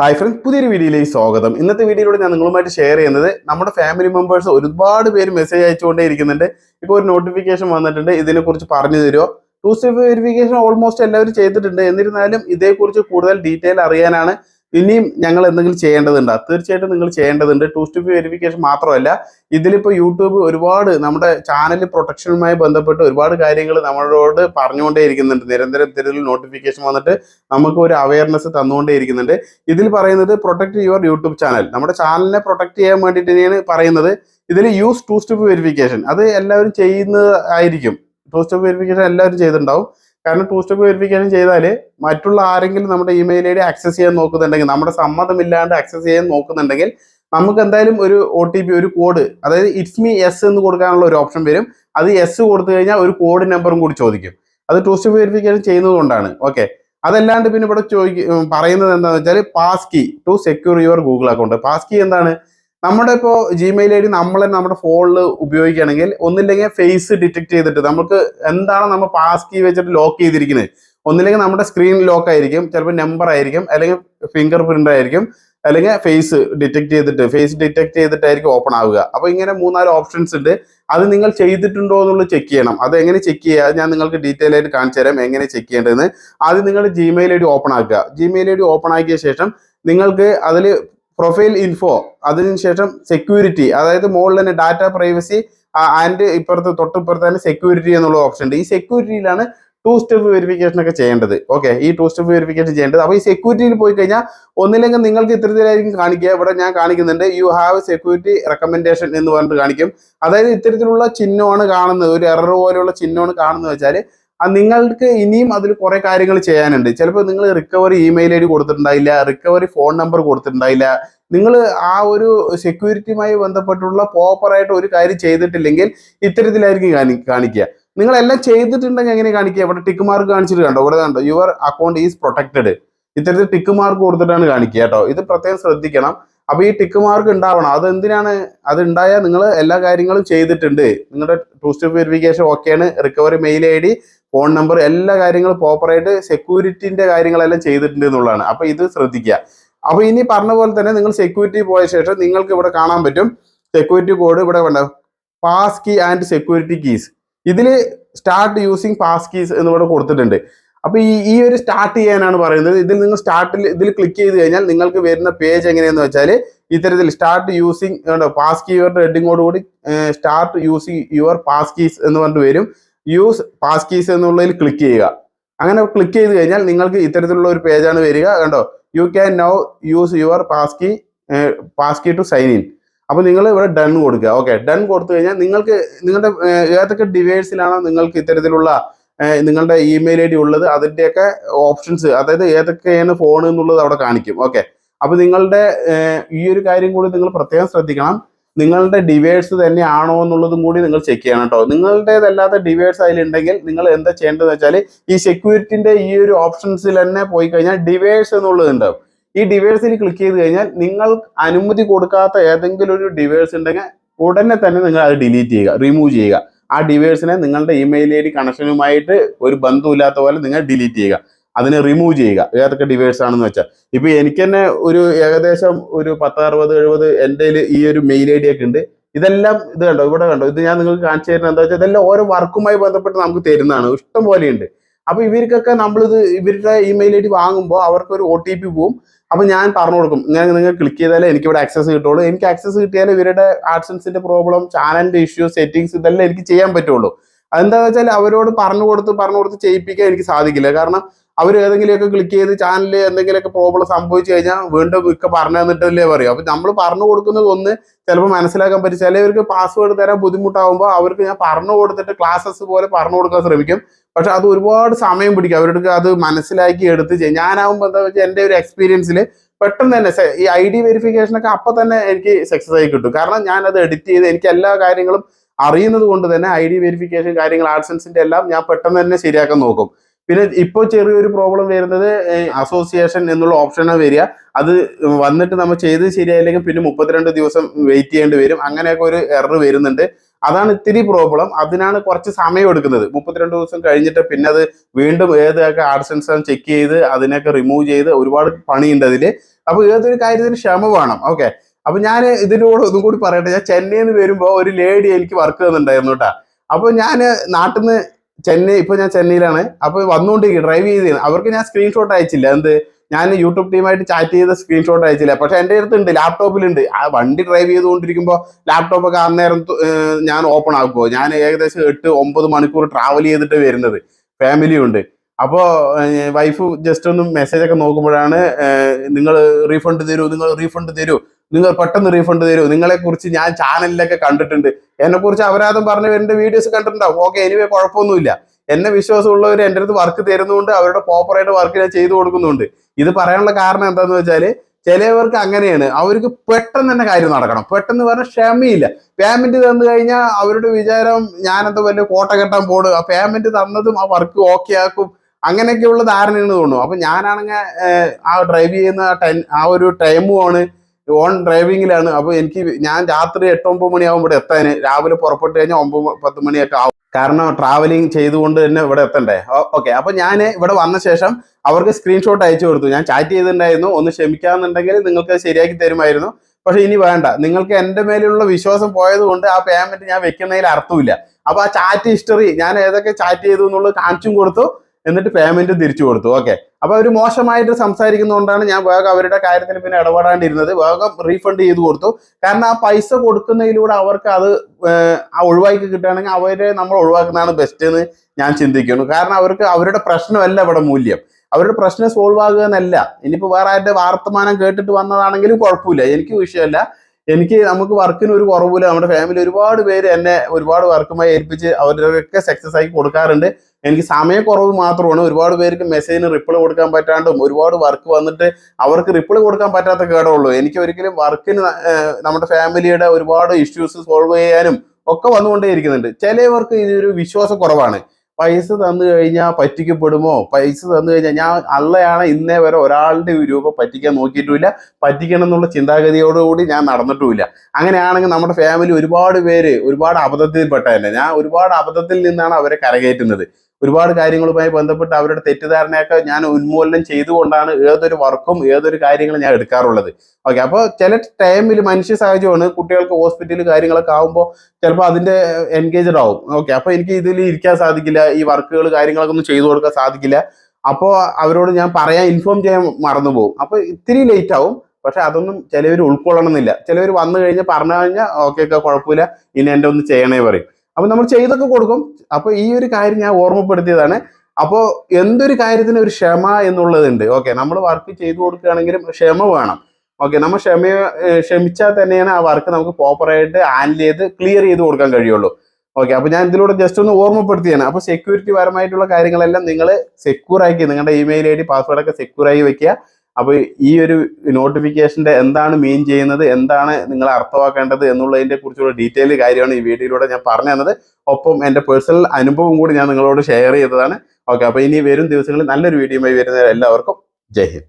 Hi friends പുതിയൊരു വീഡിയോയിലേക്ക് സ്വാഗതം. ഇന്നത്തെ വീഡിയോയിലൂടെ ഞാൻ നിങ്ങളുമായിട്ട് ഷെയർ ചെയ്യുന്നത് നമ്മുടെ ഫാമിലി മെമ്പേഴ്സ് ഒരുപാട് പേര് മെസ്സേജ് അയച്ചുകൊണ്ടേ ഇരിക്കുന്നുണ്ട് ഇപ്പോൾ ഒരു നോട്ടിഫിക്കേഷൻ വന്നിട്ടുണ്ട്. ഇതിനെക്കുറിച്ച് പറഞ്ഞു തരുമോ ടു സ്റ്റെപ്പ് വെരിഫിക്കേഷൻ ഓൾമോസ്റ്റ് എല്ലാവരും ചെയ്തിട്ടുണ്ട്. എന്നിരുന്നാലും ഇതേക്കുറിച്ച് കൂടുതൽ ഡീറ്റെയിൽ അറിയാനാണ് ഇനിയും ഞങ്ങൾ എന്തെങ്കിലും ചെയ്യേണ്ടതുണ്ടോ? തീർച്ചയായിട്ടും നിങ്ങൾ ചെയ്യേണ്ടതുണ്ട്. ടു സ്റ്റെപ്പ് വെരിഫിക്കേഷൻ മാത്രമല്ല ഇതിലിപ്പോൾ യൂട്യൂബ് ഒരുപാട് നമ്മുടെ ചാനൽ പ്രൊട്ടക്ഷനുമായി ബന്ധപ്പെട്ട് ഒരുപാട് കാര്യങ്ങൾ നമ്മളോട് പറഞ്ഞുകൊണ്ടേ ഇരിക്കുന്നുണ്ട് നിരന്തരം ഇത്തരത്തിൽ നോട്ടിഫിക്കേഷൻ വന്നിട്ട് നമുക്ക് ഒരു അവയർനെസ് തന്നുകൊണ്ടേ ഇരിക്കുന്നുണ്ട് ഇതിൽ പറയുന്നത് പ്രൊട്ടക്ട് യുവർ യൂട്യൂബ് ചാനൽ നമ്മുടെ ചാനലിനെ പ്രൊട്ടക്ട് ചെയ്യാൻ വേണ്ടിയിട്ട് തന്നെയാണ് പറയുന്നത്. ഇതിൽ യൂസ് ടു സ്റ്റെപ്പ് വെരിഫിക്കേഷൻ അത് എല്ലാവരും ചെയ്യുന്നതായിരിക്കും ടു സ്റ്റെപ്പ് വെരിഫിക്കേഷൻ എല്ലാവരും ചെയ്തിട്ടുണ്ടാവും. കാരണം ടു സ്റ്റെപ്പ് വെരിഫിക്കേഷൻ ചെയ്താൽ മറ്റുള്ള ആരെങ്കിലും നമ്മുടെ ഇമെയിൽ ഐ ഡി ആക്സസ് ചെയ്യാൻ നോക്കുന്നുണ്ടെങ്കിൽ നമ്മുടെ സമ്മതമില്ലാണ്ട് ആക്സസ് ചെയ്യാൻ നോക്കുന്നുണ്ടെങ്കിൽ നമുക്ക് എന്തായാലും ഒരു ഒ ടി പി ഒരു കോഡ് അതായത് ഇറ്റ്സ് മീ എസ് എന്ന് കൊടുക്കാനുള്ള ഒരു ഓപ്ഷൻ വരും. അത് എസ് കൊടുത്തു കഴിഞ്ഞാൽ ഒരു കോഡ് നമ്പറും കൂടി ചോദിക്കും. അത് ടു സ്റ്റെപ്പ് വെരിഫിക്കേഷൻ ചെയ്യുന്നത് കൊണ്ടാണ്. ഓക്കെ അതല്ലാണ്ട് പിന്നെ ഇവിടെ ചോദിക്കും പറയുന്നത് എന്താണെന്ന് വെച്ചാൽ pass key to secure your Google account pass key എന്താണ്? നമ്മുടെ ഇപ്പോൾ ജിമെയിൽ ഐ ഡി നമ്മൾ നമ്മുടെ ഫോണിൽ ഉപയോഗിക്കുകയാണെങ്കിൽ ഒന്നില്ലെങ്കിൽ ഫേസ് ഡിറ്റക്ട് ചെയ്തിട്ട് നമുക്ക് എന്താണ് നമ്മൾ പാസ് കീ വെച്ചിട്ട് ലോക്ക് ചെയ്തിരിക്കുന്നത്? ഒന്നില്ലെങ്കിൽ നമ്മുടെ സ്ക്രീൻ ലോക്ക് ആയിരിക്കും ചിലപ്പോൾ നമ്പർ ആയിരിക്കും അല്ലെങ്കിൽ ഫിംഗർ പ്രിന്റ് ആയിരിക്കും അല്ലെങ്കിൽ ഫേസ് ഡിറ്റക്ട് ചെയ്തിട്ട് ഫേസ് ഡിറ്റക്ട് ചെയ്തിട്ടായിരിക്കും ഓപ്പൺ ആവുക. അപ്പോൾ ഇങ്ങനെ മൂന്നാൽ ഓപ്ഷൻസ് ഉണ്ട്. അത് നിങ്ങൾ ചെയ്തിട്ടുണ്ടോ എന്നുള്ളത് ചെക്ക് ചെയ്യണം. അത് എങ്ങനെ ചെക്ക് ചെയ്യുക? ഞാൻ നിങ്ങൾക്ക് ഡീറ്റെയിൽ ആയിട്ട് കാണിച്ചു തരാം എങ്ങനെ ചെക്ക് ചെയ്യേണ്ടതെന്ന്. ആദ്യം നിങ്ങൾ ജിമെയിൽ ഐ ഡി ഓപ്പൺ ആക്കുക. ജിമെയിൽ ഐ ഡി ഓപ്പൺ ആക്കിയ ശേഷം നിങ്ങൾക്ക് അതിൽ പ്രൊഫൈൽ ഇൻഫോ അതിനുശേഷം സെക്യൂരിറ്റി അതായത് മുകളിൽ തന്നെ ഡാറ്റ പ്രൈവസി ആൻഡ് ഇപ്പുറത്ത് തൊട്ടിപ്പുറത്ത് തന്നെ സെക്യൂരിറ്റി എന്നുള്ള ഓപ്ഷൻ ഉണ്ട്. ഈ സെക്യൂരിറ്റിയിലാണ് ടു സ്റ്റെപ്പ് വെരിഫിക്കേഷൻ ഒക്കെ ചെയ്യേണ്ടത്. ഓക്കെ ഈ ടു സ്റ്റെപ്പ് വെരിഫിക്കേഷൻ ചെയ്യേണ്ടത്. അപ്പോൾ ഈ സെക്യൂരിറ്റിയിൽ പോയി കഴിഞ്ഞാൽ ഒന്നില്ലെങ്കിൽ നിങ്ങൾക്ക് ഇത്തരത്തിലായിരിക്കും കാണിക്കുക. ഇവിടെ ഞാൻ കാണിക്കുന്നുണ്ട്. യു ഹാവ് സെക്യൂരിറ്റി റെക്കമെൻഡേഷൻ എന്ന് പറഞ്ഞിട്ട് കാണിക്കും. അതായത് ഇത്തരത്തിലുള്ള ചിഹ്നമാണ് കാണുന്നത്. ഒരു എറർ പോലെയുള്ള ചിഹ്നമാണ് കാണുന്നത് വെച്ചാൽ നിങ്ങൾക്ക് ഇനിയും അതിൽ കുറെ കാര്യങ്ങൾ ചെയ്യാനുണ്ട്. ചിലപ്പോൾ നിങ്ങൾ റിക്കവറി ഇമെയിൽ ഐ ഡി കൊടുത്തിട്ടുണ്ടായില്ല റിക്കവറി ഫോൺ നമ്പർ കൊടുത്തിട്ടുണ്ടായില്ല. നിങ്ങൾ ആ ഒരു സെക്യൂരിറ്റിയുമായി ബന്ധപ്പെട്ടുള്ള പ്രോപ്പറായിട്ട് ഒരു കാര്യം ചെയ്തിട്ടില്ലെങ്കിൽ ഇത്തരത്തിലായിരിക്കും കാണി കാണിക്കുക. നിങ്ങളെല്ലാം ചെയ്തിട്ടുണ്ടെങ്കിൽ എങ്ങനെ കാണിക്കുക? ഇവിടെ ടിക്ക് മാർക്ക് കാണിച്ചിട്ട് കണ്ടോ? ഇവിടെ കണ്ടോ? യുവർ അക്കൗണ്ട് ഈസ് പ്രൊട്ടക്റ്റഡ് ഇത്തരത്തിൽ ടിക്ക് മാർക്ക് കൊടുത്തിട്ടാണ് കാണിക്കുക കേട്ടോ. ഇത് പ്രത്യേകം ശ്രദ്ധിക്കണം. അപ്പൊ ഈ ടിക്ക് മാർക്ക് ഉണ്ടാവണം. അത് എന്തിനാണ് അത് ഉണ്ടായാൽ നിങ്ങൾ എല്ലാ കാര്യങ്ങളും ചെയ്തിട്ടുണ്ട്. നിങ്ങളുടെ ടു സ്റ്റെപ്പ് വെരിഫിക്കേഷൻ ഓക്കെയാണ് recovery mail I D phone number എല്ലാ കാര്യങ്ങളും പ്രോപ്പറായിട്ട് സെക്യൂരിറ്റിന്റെ കാര്യങ്ങളെല്ലാം ചെയ്തിട്ടുണ്ട് എന്നുള്ളതാണ്. അപ്പൊ ഇത് ശ്രദ്ധിക്കുക. അപ്പൊ ഇനി പറഞ്ഞ പോലെ തന്നെ നിങ്ങൾ സെക്യൂരിറ്റി പോയ ശേഷം നിങ്ങൾക്ക് ഇവിടെ കാണാൻ പറ്റും. സെക്യൂരിറ്റി കോഡ് ഇവിടെ വേണ്ട pass key and security keys ഇതിൽ സ്റ്റാർട്ട് യൂസിങ് പാസ് കീസ് എന്നിവിടെ കൊടുത്തിട്ടുണ്ട്. അപ്പൊ ഈ ഈ ഒരു സ്റ്റാർട്ട് ചെയ്യാനാണ് പറയുന്നത്. ഇതിൽ നിങ്ങൾ സ്റ്റാർട്ടിൽ ഇതിൽ ക്ലിക്ക് ചെയ്ത് കഴിഞ്ഞാൽ നിങ്ങൾക്ക് വരുന്ന പേജ് എങ്ങനെയെന്ന് വെച്ചാൽ ഇത്തരത്തിൽ സ്റ്റാർട്ട് യൂസിങ് പാസ് കീയുടെ ഹെഡിങ്ങോട് കൂടി start using your pass keys എന്ന് പറഞ്ഞിട്ട് വരും. യൂസ് പാസ് കീസ് എന്നുള്ളതിൽ ക്ലിക്ക് ചെയ്യുക. അങ്ങനെ ക്ലിക്ക് ചെയ്ത് കഴിഞ്ഞാൽ നിങ്ങൾക്ക് ഇത്തരത്തിലുള്ള ഒരു പേജാണ് വരിക. കണ്ടോ you can now use your pass key pass key to sign in അപ്പോൾ നിങ്ങൾ ഇവിടെ ഡൺ കൊടുക്കുക. ഓക്കെ ഡൺ കൊടുത്തു കഴിഞ്ഞാൽ നിങ്ങൾക്ക് നിങ്ങളുടെ ഏതൊക്കെ ഡിവൈസിലാണോ നിങ്ങൾക്ക് ഇത്തരത്തിലുള്ള നിങ്ങളുടെ ഇമെയിൽ ഐ ഡി ഉള്ളത് അതിന്റെയൊക്കെ ഓപ്ഷൻസ് അതായത് ഏതൊക്കെയാണ് ഫോൺ എന്നുള്ളത് അവിടെ കാണിക്കും. ഓക്കെ അപ്പോൾ നിങ്ങളുടെ ഈ ഒരു കാര്യം കൂടി നിങ്ങൾ പ്രത്യേകം ശ്രദ്ധിക്കണം. നിങ്ങളുടെ ഡിവൈസ് തന്നെയാണോ എന്നുള്ളതും കൂടി നിങ്ങൾ ചെക്ക് ചെയ്യണം കേട്ടോ. നിങ്ങളുടേതല്ലാത്ത ഡിവൈസ് അതിലുണ്ടെങ്കിൽ നിങ്ങൾ എന്താ ചെയ്യേണ്ടതെന്ന് വെച്ചാൽ ഈ സെക്യൂരിറ്റിന്റെ ഈ ഒരു ഓപ്ഷൻസിൽ തന്നെ പോയി കഴിഞ്ഞാൽ ഡിവൈസ് എന്നുള്ളത് ഉണ്ടാവും. ഈ ഡിവൈസിൽ ക്ലിക്ക് ചെയ്ത് കഴിഞ്ഞാൽ നിങ്ങൾ അനുമതി കൊടുക്കാത്ത ഏതെങ്കിലും ഒരു ഡിവൈസ് ഉണ്ടെങ്കിൽ ഉടനെ തന്നെ നിങ്ങൾ അത് ഡിലീറ്റ് ചെയ്യുക റിമൂവ് ചെയ്യുക. ആ ഡിവൈസിനെ നിങ്ങളുടെ ഇമെയിൽ ഐ ഡി കണക്ഷനുമായിട്ട് ഒരു ബന്ധമില്ലാത്ത പോലെ നിങ്ങൾ ഡിലീറ്റ് ചെയ്യുക. അതിനെ റിമൂവ് ചെയ്യുക. ഏതൊക്കെ ഡിവൈസ് ആണെന്ന് വെച്ചാൽ. ഇപ്പൊ എനിക്ക് തന്നെ ഒരു ഏകദേശം ഒരു പത്ത് അറുപത് എഴുപത് എന്റെ ഈ ഒരു മെയിൽ ഐ ഡി ഒക്കെ ഉണ്ട്. ഇതെല്ലാം ഇത് കണ്ടോ? ഇവിടെ കണ്ടോ? ഇത് ഞാൻ നിങ്ങൾക്ക് കാണിച്ചു തരുന്നത് എന്താ വെച്ചാൽ ഇതെല്ലാം ഓരോ വർക്കുമായി ബന്ധപ്പെട്ട് നമുക്ക് തരുന്നതാണ്. ഇഷ്ടം പോലെയുണ്ട്. അപ്പൊ ഇവർക്കൊക്കെ നമ്മളിത് ഇവരുടെ ഇമെയിൽ ഐ ഡി വാങ്ങുമ്പോൾ അവർക്ക് ഒരു ഒ ടി പി പോവും. അപ്പൊ ഞാൻ പറഞ്ഞു കൊടുക്കും. ഞാൻ നിങ്ങൾ ക്ലിക്ക് ചെയ്താലേ എനിക്ക് ഇവിടെ ആക്സസ് കിട്ടുള്ളൂ. എനിക്ക് ആക്സസ് കിട്ടിയാലേ ഇവരുടെ ആഡ്സൻസിന്റെ പ്രോബ്ലം ചാനലിന്റെ ഇഷ്യൂ സെറ്റിങ്സ് ഇതെല്ലാം എനിക്ക് ചെയ്യാൻ പറ്റുള്ളൂ. അതെന്താണെന്ന് വെച്ചാൽ അവരോട് പറഞ്ഞു കൊടുത്ത് പറഞ്ഞു കൊടുത്ത് ചെയ്യിപ്പിക്കാൻ എനിക്ക് സാധിക്കില്ല. കാരണം അവർ ഏതെങ്കിലുമൊക്കെ ക്ലിക്ക് ചെയ്ത് ചാനലിൽ എന്തെങ്കിലുമൊക്കെ പ്രോബ്ലം സംഭവിച്ചു കഴിഞ്ഞാൽ വീണ്ടും ഒക്കെ പറഞ്ഞു തന്നിട്ടല്ലേ പറയും. അപ്പം നമ്മൾ പറഞ്ഞു കൊടുക്കുന്നത് ഒന്ന് ചിലപ്പോൾ മനസ്സിലാക്കാൻ പറ്റും. ചിലവർക്ക് പാസ്വേഡ് തരാൻ ബുദ്ധിമുട്ടാകുമ്പോൾ അവർക്ക് ഞാൻ പറഞ്ഞു കൊടുത്തിട്ട് ക്ലാസ്സസ് പോലെ പറഞ്ഞു കൊടുക്കാൻ ശ്രമിക്കും. പക്ഷെ അത് ഒരുപാട് സമയം പിടിക്കും. അവരുടെ അത് മനസ്സിലാക്കി എടുത്ത് ഞാനാവുമ്പോൾ എന്താ വെച്ചാൽ എന്റെ ഒരു എക്സ്പീരിയൻസിൽ പെട്ടെന്ന് തന്നെ ഈ ഐ ഡി വെരിഫിക്കേഷനൊക്കെ അപ്പം തന്നെ എനിക്ക് സക്സസ് ആയി കിട്ടും. കാരണം ഞാൻ അത് എഡിറ്റ് ചെയ്ത് എനിക്ക് എല്ലാ കാര്യങ്ങളും അറിയുന്നത് കൊണ്ട് തന്നെ ഐ ഡി വെരിഫിക്കേഷൻ കാര്യങ്ങൾ ആഡ്സൻസിന്റെ എല്ലാം ഞാൻ പെട്ടെന്ന് തന്നെ ശരിയാക്കാൻ നോക്കും. പിന്നെ ഇപ്പോൾ ചെറിയൊരു പ്രോബ്ലം വരുന്നത് അസോസിയേഷൻ എന്നുള്ള ഓപ്ഷനാണ് വരിക. അത് വന്നിട്ട് നമ്മൾ ചെയ്ത് ശരിയായില്ലെങ്കിൽ പിന്നെ മുപ്പത്തിരണ്ട് ദിവസം വെയിറ്റ് ചെയ്യേണ്ടി വരും. അങ്ങനെയൊക്കെ ഒരു എറർ വരുന്നുണ്ട്. അതാണ് ഇത്തിരി പ്രോബ്ലം അതിനാണ് കുറച്ച് സമയം എടുക്കുന്നത്. മുപ്പത്തിരണ്ട് ദിവസം കഴിഞ്ഞിട്ട് പിന്നെ അത് വീണ്ടും ഏതൊക്കെ ആഡ്സൻസ് ചെക്ക് ചെയ്ത് അതിനൊക്കെ റിമൂവ് ചെയ്ത് ഒരുപാട് പണിയുണ്ട് അതിൽ അപ്പോൾ ഏതൊരു കാര്യത്തിന് ക്ഷമ വേണം. ഓക്കെ അപ്പൊ ഞാൻ ഇതിനോട് ഒന്നും കൂടി പറയട്ടെ. ഞാൻ ചെന്നൈയിൽ നിന്ന് വരുമ്പോൾ ഒരു ലേഡി എനിക്ക് വർക്ക് തന്നിട്ടുണ്ടായിരുന്നു കേട്ടാ അപ്പൊ ഞാൻ നാട്ടിൽ നിന്ന് ചെന്നൈ ഇപ്പൊ ഞാൻ ചെന്നൈയിലാണ്. അപ്പൊ വന്നുകൊണ്ടിരിക്കും ഡ്രൈവ് ചെയ്ത് അവർക്ക് ഞാൻ സ്ക്രീൻഷോട്ട് അയച്ചില്ല. എന്ത്? ഞാൻ യൂട്യൂബ് ടീമായിട്ട് ചാറ്റ് ചെയ്ത സ്ക്രീൻഷോട്ട് അയച്ചില്ല. പക്ഷെ എന്റെ അടുത്തുണ്ട് ലാപ്ടോപ്പിലുണ്ട് ആ വണ്ടി ഡ്രൈവ് ചെയ്തുകൊണ്ടിരിക്കുമ്പോൾ ലാപ്ടോപ്പ് ഒക്കെ അന്നേരം ഞാൻ ഓപ്പൺ ആക്കുമോ ഞാൻ ഏകദേശം എട്ട് ഒമ്പത് മണിക്കൂർ ട്രാവൽ ചെയ്തിട്ട് വരുന്നത്. ഫാമിലിയും ഉണ്ട് അപ്പോൾ വൈഫ് ജസ്റ്റ് ഒന്ന് മെസ്സേജ് ഒക്കെ നോക്കുമ്പോഴാണ് നിങ്ങൾ റീഫണ്ട് തരൂ നിങ്ങൾ റീഫണ്ട് തരൂ. നിങ്ങൾ പെട്ടെന്ന് റീഫണ്ട് തരുമോ? നിങ്ങളെ കുറിച്ച് ഞാൻ ചാനലിലൊക്കെ കണ്ടിട്ടുണ്ട്. എന്നെ കുറിച്ച് അപരാധം പറഞ്ഞു എന്റെ വീഡിയോസ് കണ്ടിട്ടുണ്ടാവും. ഓക്കെ എനിവേ കുഴപ്പമൊന്നുമില്ല. എന്നെ വിശ്വാസമുള്ളവർ എന്റെ അടുത്ത് വർക്ക് തരുന്നുണ്ട്. അവരുടെ പ്രോപ്പറായിട്ട് വർക്ക് ഞാൻ ചെയ്തു കൊടുക്കുന്നുണ്ട്. ഇത് പറയാനുള്ള കാരണം എന്താന്ന് വെച്ചാൽ ചിലവർക്ക് അങ്ങനെയാണ്. അവർക്ക് പെട്ടെന്ന് തന്നെ കാര്യം നടക്കണം. പെട്ടെന്ന് പറഞ്ഞാൽ ക്ഷമയില്ല. പേയ്മെന്റ് തന്നു കഴിഞ്ഞാൽ അവരുടെ വിചാരം ഞാനെന്താ വലിയ കോട്ട കെട്ടാൻ പോടും ആ പേയ്മെന്റ് തന്നതും ആ വർക്ക് ഓക്കെ ആക്കും. അങ്ങനെയൊക്കെയുള്ള ധാരണയാണ് തോന്നുന്നു അപ്പൊ ഞാനാണെങ്കിൽ ആ ഡ്രൈവ് ചെയ്യുന്ന ആ ഒരു ടൈമുമാണ് ഓൺ ഡ്രൈവിങ്ങിലാണ്. അപ്പൊ എനിക്ക് ഞാൻ രാത്രി എട്ട് ഒമ്പത് ഇവിടെ എത്താന് രാവിലെ പുറപ്പെട്ട് കഴിഞ്ഞാൽ ഒമ്പത് പത്ത് മണിയൊക്കെ ആവും. കാരണം ട്രാവലിംഗ് ചെയ്തുകൊണ്ട് തന്നെ ഇവിടെ എത്തണ്ടേ? ഓക്കെ അപ്പൊ ഞാൻ ഇവിടെ വന്ന ശേഷം അവർക്ക് സ്ക്രീൻഷോട്ട് അയച്ചു കൊടുത്തു. ഞാൻ ചാറ്റ് ചെയ്തിട്ടുണ്ടായിരുന്നു. ഒന്ന് ക്ഷമിക്കാന്നുണ്ടെങ്കിൽ നിങ്ങൾക്ക് ശരിയാക്കി തരുമായിരുന്നു. പക്ഷെ ഇനി വേണ്ട. നിങ്ങൾക്ക് എന്റെ മേലുള്ള വിശ്വാസം പോയതുകൊണ്ട് ആ പേയ്മെന്റ് ഞാൻ വെക്കുന്നതിൽ അർത്ഥമില്ല. അപ്പൊ ആ ചാറ്റ് ഹിസ്റ്ററി ഞാൻ ഏതൊക്കെ ചാറ്റ് ചെയ്തു എന്നുള്ളത് കാണിച്ചും കൊടുത്തു. എന്നിട്ട് പേയ്മെന്റ് തിരിച്ചു കൊടുത്തു. ഓക്കെ. അപ്പൊ അവർ മോശമായിട്ട് സംസാരിക്കുന്നതുകൊണ്ടാണ് ഞാൻ വേഗം അവരുടെ കാര്യത്തിൽ പിന്നെ ഇടപെടാണ്ടിരുന്നത്. വേഗം റീഫണ്ട് ചെയ്തു കൊടുത്തു. കാരണം ആ പൈസ കൊടുക്കുന്നതിലൂടെ അവർക്ക് അത് ആ ഒഴിവാക്കി കിട്ടുകയാണെങ്കിൽ അവരെ നമ്മൾ ഒഴിവാക്കുന്നതാണ് ബെസ്റ്റ് എന്ന് ഞാൻ ചിന്തിക്കുന്നു. കാരണം അവർക്ക് അവരുടെ പ്രശ്നമല്ല ഇവിടെ മൂല്യം. അവരുടെ പ്രശ്നം സോൾവ് ആകുക എന്നല്ല. ഇനിയിപ്പോൾ വേറെ ആരുടെ വാർത്തമാനം കേട്ടിട്ട് വന്നതാണെങ്കിലും കുഴപ്പമില്ല. എനിക്ക് വിഷയമല്ല. എനിക്ക് നമുക്ക് വർക്കിന് ഒരു കുറവില്ല നമ്മുടെ ഫാമിലി ഒരുപാട് പേര് എന്നെ ഒരുപാട് വർക്കുമായി ഏൽപ്പിച്ച് അവരൊക്കെ സക്സസ് ആയി കൊടുക്കാറുണ്ട്. എനിക്ക് സമയക്കുറവ് മാത്രമാണ്. ഒരുപാട് പേർക്ക് മെസ്സേജിന് റിപ്ലൈ കൊടുക്കാൻ പറ്റാണ്ടും ഒരുപാട് വർക്ക് വന്നിട്ട് അവർക്ക് റിപ്ലൈ കൊടുക്കാൻ പറ്റാത്ത കേടുള്ളൂ. എനിക്ക് ഒരിക്കലും വർക്കിന് നമ്മുടെ ഫാമിലിയുടെ ഒരുപാട് ഇഷ്യൂസ് സോൾവ് ചെയ്യാനും ഒക്കെ വന്നുകൊണ്ടേ ഇരിക്കുന്നുണ്ട് ചിലവർക്ക് ഇതൊരു വിശ്വാസക്കുറവാണ്. പൈസ തന്നു കഴിഞ്ഞാൽ പറ്റിക്കപ്പെടുമോ? പൈസ തന്നു കഴിഞ്ഞാൽ ഞാൻ അള്ളയാണ് ഇന്നേ വരെ ഒരാളുടെ രൂപ പറ്റിക്കാൻ നോക്കിയിട്ടുമില്ല. പറ്റിക്കണം എന്നുള്ള ചിന്താഗതിയോടുകൂടി ഞാൻ നടന്നിട്ടുമില്ല. അങ്ങനെയാണെങ്കിൽ നമ്മുടെ ഫാമിലി ഒരുപാട് പേര് ഒരുപാട് അബദ്ധത്തിൽപ്പെട്ടതന്നെ. ഞാൻ ഒരുപാട് അബദ്ധത്തിൽ നിന്നാണ് അവരെ കരകയറ്റുന്നത്. ഒരുപാട് കാര്യങ്ങളുമായി ബന്ധപ്പെട്ട് അവരുടെ തെറ്റിദ്ധാരണയൊക്കെ ഞാൻ ഉന്മൂലനം ചെയ്തുകൊണ്ടാണ് ഏതൊരു വർക്കും ഏതൊരു കാര്യങ്ങളും ഞാൻ എടുക്കാറുള്ളത്. ഓക്കെ അപ്പോൾ ചില ടൈമിൽ മനുഷ്യ സാഹചര്യമാണ് കുട്ടികൾക്ക് ഹോസ്പിറ്റലിൽ കാര്യങ്ങളൊക്കെ ആകുമ്പോൾ ചിലപ്പോൾ അതിന്റെ എൻഗേജഡ് ആവും. ഓക്കെ അപ്പോൾ എനിക്ക് ഇതിൽ ഇരിക്കാൻ സാധിക്കില്ല ഈ വർക്കുകൾ കാര്യങ്ങളൊക്കെ ഒന്നും ചെയ്തു കൊടുക്കാൻ സാധിക്കില്ല. അപ്പോൾ അവരോട് ഞാൻ പറയാൻ ഇൻഫോം ചെയ്യാൻ മറന്നു പോകും. അപ്പോൾ ഇത്തിരി ലേറ്റ് ആവും പക്ഷെ അതൊന്നും ചിലവർ ഉൾക്കൊള്ളണമെന്നില്ല. ചിലവർ വന്നു കഴിഞ്ഞാൽ പറഞ്ഞു കഴിഞ്ഞാൽ ഓക്കെ ഒക്കെ കുഴപ്പമില്ല. ഇനി എന്റെ ഒന്ന് ചെയ്യണേ പറയും. അപ്പൊ നമ്മൾ ചെയ്തൊക്കെ കൊടുക്കും. അപ്പൊ ഈ ഒരു കാര്യം ഞാൻ ഓർമ്മപ്പെടുത്തിയതാണ്. അപ്പോൾ എന്തൊരു കാര്യത്തിന് ഒരു ക്ഷമ എന്നുള്ളതുണ്ട്. ഓക്കെ നമ്മൾ വർക്ക് ചെയ്തു കൊടുക്കുകയാണെങ്കിലും ക്ഷമ വേണം. ഓക്കെ നമ്മൾ ക്ഷമ ക്ഷമിച്ചാൽ തന്നെയാണ് ആ വർക്ക് നമുക്ക് പ്രോപ്പറായിട്ട് ഹാൻഡിൽ ചെയ്ത് ക്ലിയർ ചെയ്ത് കൊടുക്കാൻ കഴിയുള്ളൂ. ഓക്കെ അപ്പോൾ ഞാൻ ഇതിലൂടെ ജസ്റ്റ് ഒന്ന് ഓർമ്മപ്പെടുത്തിയാണ്. അപ്പോൾ സെക്യൂരിറ്റി പരമായിട്ടുള്ള കാര്യങ്ങളെല്ലാം നിങ്ങൾ സെക്യൂർ ആക്കി നിങ്ങളുടെ ഇമെയിൽ ഐ ഡി പാസ്വേഡൊക്കെ സെക്യൂർ ആയി വെക്കുക. അപ്പൊ ഈ ഒരു നോട്ടിഫിക്കേഷന്റെ എന്താണ് മീൻ ചെയ്യുന്നത്? എന്താണ് നിങ്ങൾ അർത്ഥമാക്കേണ്ടത്? എന്നുള്ളതിന്റെ കുറിച്ചുള്ള ഡീറ്റെയിൽ കാര്യമാണ് ഈ വീഡിയോയിലൂടെ ഞാൻ പറഞ്ഞു തന്നത്. ഒപ്പം എന്റെ പേഴ്സണൽ അനുഭവം കൂടി ഞാൻ നിങ്ങളോട് ഷെയർ ചെയ്തതാണ്. ഓക്കെ അപ്പോൾ ഇനി വരും ദിവസങ്ങളിൽ നല്ലൊരു വീഡിയോയുമായി വരുന്ന എല്ലാവർക്കും ജയ് ഹിന്ദ്.